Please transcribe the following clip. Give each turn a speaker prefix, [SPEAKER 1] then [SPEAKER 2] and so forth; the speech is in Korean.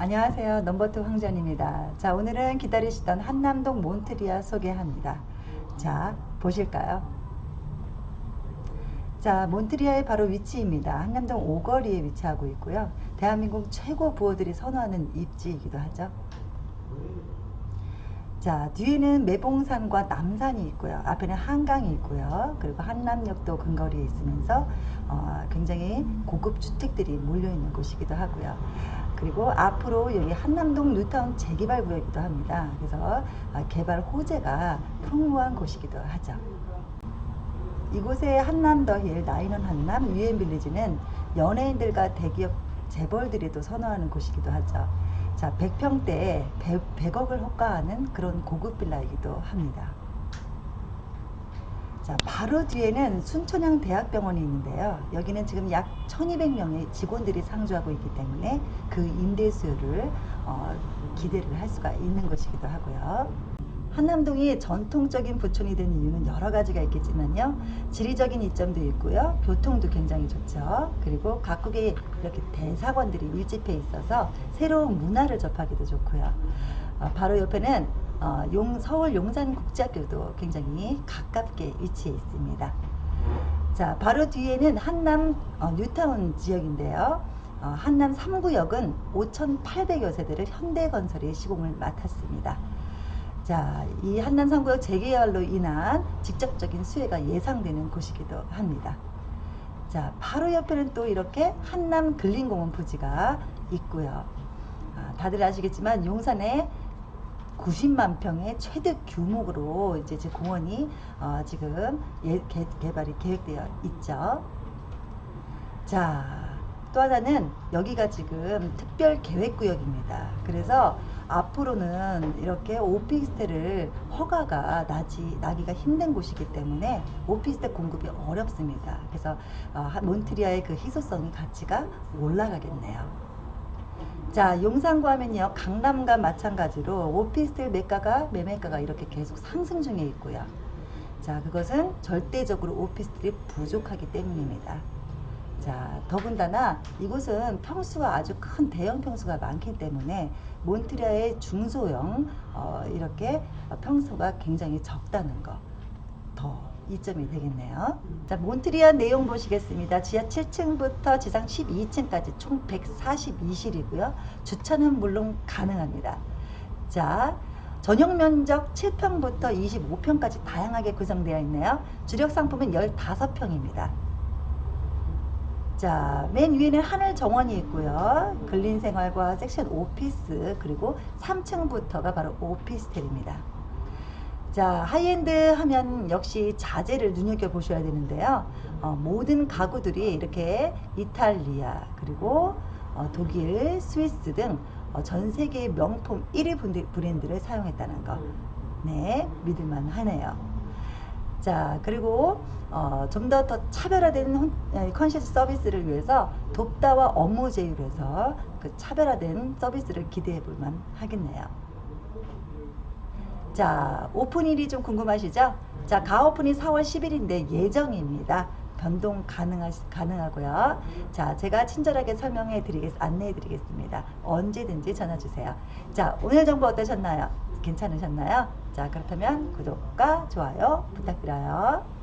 [SPEAKER 1] 안녕하세요. 넘버투 황전입니다. 자, 오늘은 기다리시던 한남동 몬트리아 소개합니다. 자, 보실까요? 자, 몬트리아의 바로 위치입니다. 한남동 오거리에 위치하고 있고요. 대한민국 최고 부호들이 선호하는 입지이기도 하죠. 자, 뒤에는 매봉산과 남산이 있고요. 앞에는 한강이 있고요. 그리고 한남역도 근거리에 있으면서 어, 굉장히 고급 주택들이 몰려 있는 곳이기도 하고요. 그리고 앞으로 여기 한남동 뉴타운 재개발 구역이기도 합니다. 그래서 아, 개발 호재가 풍부한 곳이기도 하죠. 이곳의 한남더힐 나인원 한남 유엔빌리지는 연예인들과 대기업 재벌들이 또 선호하는 곳이기도 하죠. 자, 100평대에 100, 억을 호가하는 그런 고급 빌라이기도 합니다. 자, 바로 뒤에는 순천향 대학병원이 있는데요. 여기는 지금 약 1200명의 직원들이 상주하고 있기 때문에 그 임대수요를 어, 기대를 할 수가 있는 곳이기도 하고요. 한남동이 전통적인 부촌이 된 이유는 여러 가지가 있겠지만요. 지리적인 이점도 있고요. 교통도 굉장히 좋죠. 그리고 각국의 이렇게 대사관들이 밀집해 있어서 새로운 문화를 접하기도 좋고요. 어, 바로 옆에는 어, 용, 서울 용산국제학교도 굉장히 가깝게 위치해 있습니다. 자, 바로 뒤에는 한남 어, 뉴타운 지역인데요. 어, 한남 3구역은 5,800여 세대를 현대건설이 시공을 맡았습니다. 자, 이 한남 3구역 재개발로 인한 직접적인 수혜가 예상되는 곳이기도 합니다. 자, 바로 옆에는 또 이렇게 한남 근린공원 부지가 있고요. 아, 다들 아시겠지만 용산에 90만 평의 최대 규모로 이제 제 공원이 어, 지금 예, 개, 개발이 계획되어 있죠. 자, 또 하나는 여기가 지금 특별 계획 구역입니다. 그래서 앞으로는 이렇게 오피스텔을 허가가 나지 나기가 힘든 곳이기 때문에 오피스텔 공급이 어렵습니다. 그래서 어, 몬트리아의 그 희소성이 가치가 올라가겠네요. 자, 용산구 하면요. 강남과 마찬가지로 오피스텔 매가가 매매가가 이렇게 계속 상승 중에 있고요. 자, 그것은 절대적으로 오피스텔이 부족하기 때문입니다. 자, 더군다나 이곳은 평수가 아주 큰 대형 평수가 많기 때문에 몬트리아의 중소형 어, 이렇게 평수가 굉장히 적다는 거. 더 이점이 되겠네요. 자, 몬트리아 내용 보시겠습니다. 지하 7층부터 지상 12층까지 총 142실이고요. 주차는 물론 가능합니다. 자, 전용 면적 7평부터 25평까지 다양하게 구성되어 있네요. 주력 상품은 15평입니다. 자, 맨 위에는 하늘 정원이 있고요. 근린 생활과 섹션 오피스, 그리고 3층부터가 바로 오피스텔입니다. 자, 하이엔드 하면 역시 자재를 눈여겨보셔야 되는데요. 어, 모든 가구들이 이렇게 이탈리아, 그리고 어, 독일, 스위스 등 어, 전 세계의 명품 1위 브랜드를 사용했다는 거. 네, 믿을만 하네요. 자, 그리고 어, 좀 더 더 차별화된 컨셔스 서비스를 위해서 돕다와 업무 제휴에서 그 차별화된 서비스를 기대해 볼만 하겠네요. 자, 오픈일이 좀 궁금하시죠? 자, 가오픈이 4월 10일인데 예정입니다. 변동 가능하, 가능하고요. 자, 제가 친절하게 설명해 드리겠, 안내해 드리겠습니다. 언제든지 전화 주세요. 자, 오늘 정보 어떠셨나요? 괜찮으셨나요? 자, 그렇다면 구독과 좋아요 부탁드려요.